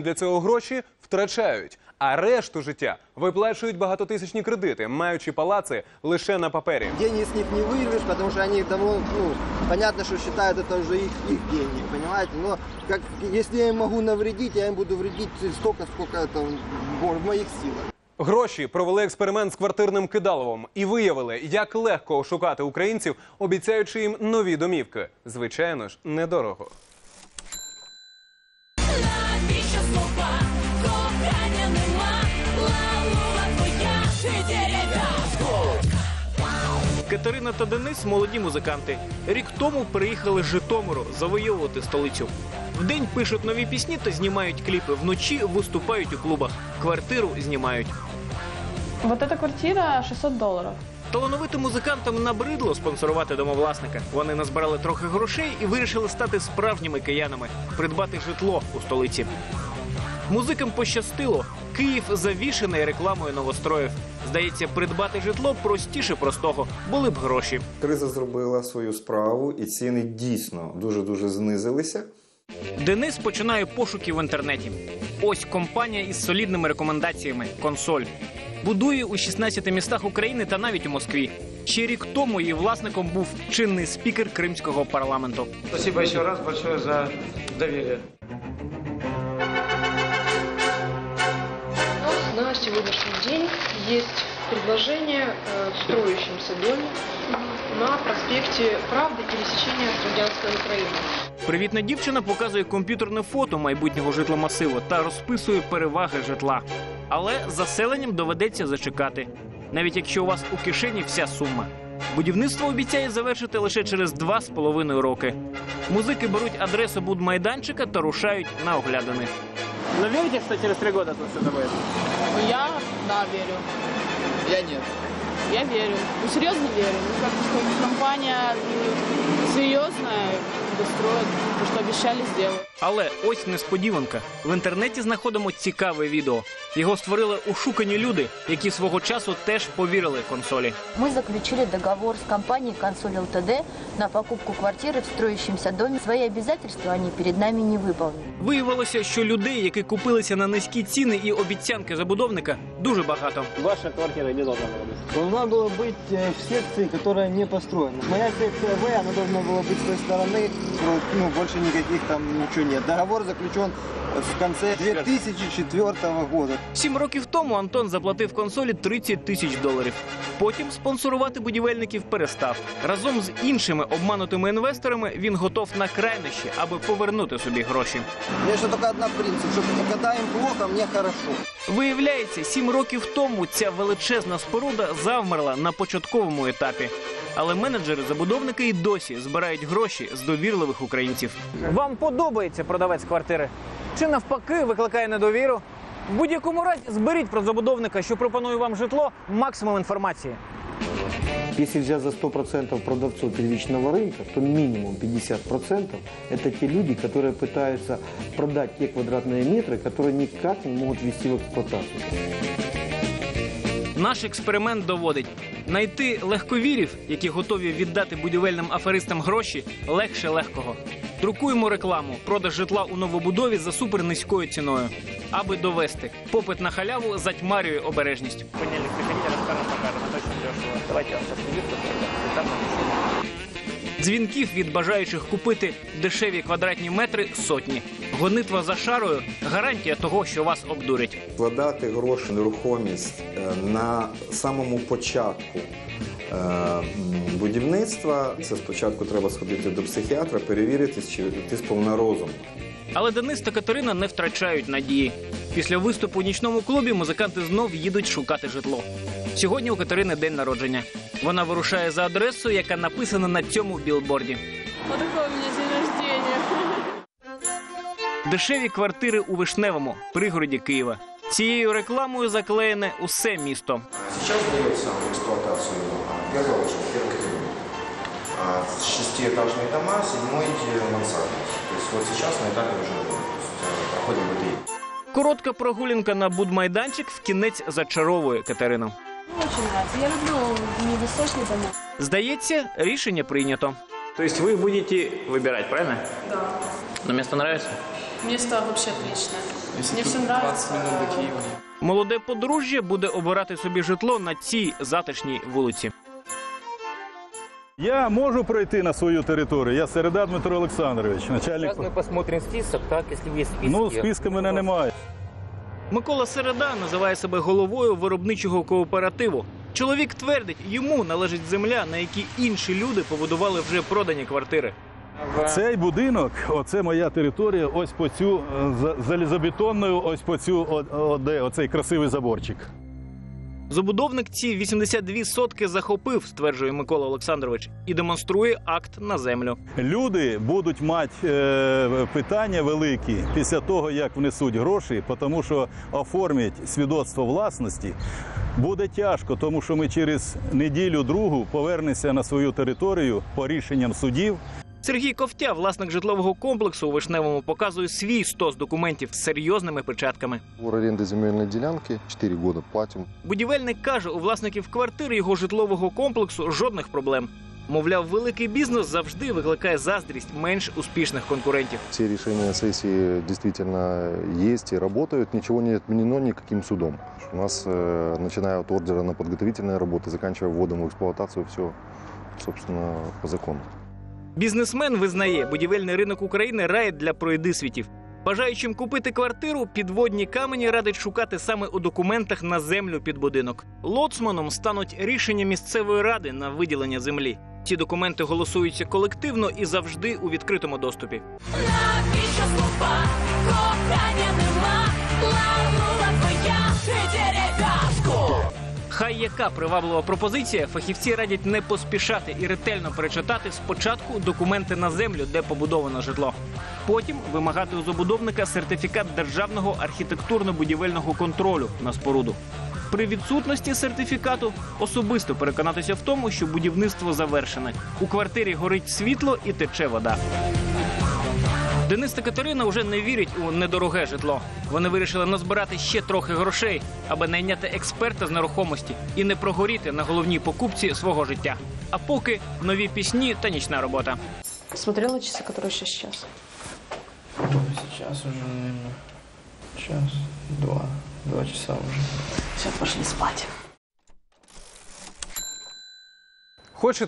Для цього гроші втрачають, а решту життя виплачують багатотисячні кредити, маючи палаци лише на папері. Деньги с них не вырвешь, потому что они давно, ну, понятно, что считают это уже их, их деньги, понимаете? Но как, если я им могу навредить, я им буду вредить столько, сколько это в в моих силах. Гроші провели експеримент з квартирним кидаловом і виявили, як легко ошукати українців, обіцяючи їм нові домівки. Звичайно ж, недорого. Катерина та Денис молоді музиканти. Рік тому приїхали з Житомиру завойовувати столицю. Вдень пишуть нові пісні та знімають кліпи. Вночі виступають у клубах. Квартиру знімають. Вот эта квартира 600 долларов. Талановитим музикантам набридло спонсорувати домовласника. Вони назбирали трохи грошей і вирішили стати справжніми киянами, придбати житло у столиці. Музикам пощастило. Київ завішений рекламою новостроїв. Здається, придбати житло простіше простого, були б гроші. Криза зробила свою справу, і ціни дійсно дуже дуже знизилися. Денис починає пошуки в інтернеті. Ось компанія із солідними рекомендаціями консоль. Будує у 16 містах України та навіть у Москві. Ще рік тому її власником був чинний спікер кримського парламенту. Спасибо еще раз большое за доверие. сегодняшний день есть предложение э, в строящемся доме на проспекте Правды пересечения с Радянской Украины. Привітна дівчина показує комп'ютерне фото майбутнього житломасиву та розписує переваги житла. Але заселенням доведеться зачекати, навіть якщо у вас у кишені вся сума. Будівництво обіцяє завершити лише через два з половиною роки. Музики беруть адресу будмайданчика та рушають на оглядини. Но верите, что через три года тут все Будет? Я, да, верю. Я нет. Я верю. Ну, серьезно верю. Ну, как что компания ну, серьезная, достроит. То, что обещали, сделают. Але ось несподіванка. В інтернеті знаходимо цікаве відео. Його створили ушукані люди, які свого часу теж повірили консолі. Мы заключили договор с компанией «Консоль ЛТД» на покупку квартиры в строящемся доме. Свои обязательства они перед нами не выполнили. Виявилося, що людей, які купилися на низькі ціни і обіцянки забудовника, дуже багато. Ваша квартира не должна была быть. Должна была быть э, в секции, которая не построена. Моя секция В, она должна была быть с той стороны, ну, ну, больше никаких там ничего нет. Договор заключен в конце 2004 года. Сім років тому Антон заплатив консолі 30 тисяч доларів. Потім спонсорувати будівельників перестав. Разом з іншими обманутими інвесторами він готов на крайнощі, аби повернути собі гроші. У меня же только одна принцип, что когда им плохо, мне хорошо. Виявляється, сім років тому ця величезна споруда завмерла на початковому етапі. Але менеджери-забудовники і досі збирають гроші з довірливих українців. Вам подобається продавець квартири? Чи навпаки викликає недовіру? В будь-якому разі зберіть про забудовника, що пропонує вам житло, максимум інформації. Если взять за 100% продавцов первичного рынка, то минимум 50% это те люди, которые пытаются продать те квадратные метры, которые никак не могут ввести в эксплуатацию. Наш експеримент доводить: знайти легковірів, які готові віддати будівельним аферистам гроші, легше легкого. Друкуємо рекламу, продаж житла у новобудові за супернизькою ціною. Аби довести, попит на халяву затьмарює обережність. Понедельник приходите, расскажем, покажем. Давайте я вам сейчас визитку. Дзвінків від бажаючих купити дешеві квадратні метри сотні. Гонитва за шарою гарантія того, що вас обдурять. Вкладати гроші нерухомість е, на самому початку е, м, будівництва. Це спочатку треба сходити до психіатра, перевірити, чи ти сповна розуму. Але Денис та Катерина не втрачають надії. Після виступу у нічному клубі музиканти знов їдуть шукати житло. Сьогодні у Катерини день народження. Вона вирушає за адресою, яка написана на цьому білборді. У меня день рождения. Дешеві квартири у Вишневому, пригороді Києва. Цією рекламою заклеєне усе місто. Сейчас сдается в эксплуатацию а, первая Шестиэтажные дома, седьмой э, мансардный. То есть вот сейчас на этапе уже то есть, э, проходим БТИ. Коротка прогулянка на будмайданчик в кінець зачаровує Катерину. Очень нравится. Я люблю невысокие дома. Здається, рішення прийнято. То есть вы будете выбирать, правильно? Да, Но место нравится? место вообще отличное. Мне все нравится. Молоде подружжя буде обирати собі житло на цій затишній вулиці. Я можу пройти на свою територію. Я Середа Дмитро Олександрович, начальник. Сейчас мы посмотрим список, так, если есть списки. Ну, списка мене немає. Микола Середа називає себе головою виробничого кооперативу. Чоловік твердить, йому належить земля, на якій інші люди побудували вже продані квартири. Цей будинок, оце моя територія, ось по цю е, за- залізобетонною, ось по цю, о, о, де оцей красивий заборчик. Забудовник ці 82 сотки захопив, стверджує Микола Олександрович, і демонструє акт на землю. Люди будуть мати е, питання великі після того, як внесуть гроші, тому що оформити свідоцтво власності буде тяжко, тому що ми через неділю-другу повернемося на свою територію по рішенням судів. Сергій Ковтя, власник житлового комплексу у Вишневому, показує свій стос документів з серйозними печатками. Вор аренды земельной делянки. 4 года платим. Будівельник каже, у власників квартири його житлового комплексу жодних проблем. Мовляв, великий бізнес завжди викликає заздрість менш успішних конкурентів. Все решения сессии действительно есть и работают. Ничего не отменено никаким судом. У нас, э, начиная от ордера на подготовительные работы, заканчивая вводом в эксплуатацию, все, собственно, по закону. Бізнесмен визнає, будівельний ринок України рай для пройдисвітів. Бажаючим купити квартиру, підводні камені радить шукати саме у документах на землю під будинок. Лоцманом стануть рішення місцевої ради на виділення землі. Ці документи голосуються колективно і завжди у відкритому доступі. Навіщо слова? Кохання. Хай яка приваблива пропозиція, фахівці радять не поспішати і ретельно перечитати спочатку документи на землю, де побудовано житло. Потім вимагати у забудовника сертифікат державного архітектурно-будівельного контролю на споруду. При відсутності сертифікату особисто переконатися в тому, що будівництво завершене. У квартирі горить світло і тече вода. Денис та Катерина вже не вірять у недороге житло. Вони вирішили назбирати ще трохи грошей, аби найняти експерта з нерухомості і не прогоріти на головній покупці свого життя. А поки нові пісні та нічна робота. Смотрела часы, которые сейчас час. Сейчас уже, наверное, час, два, два часа уже. Все, пошли спать. Хочете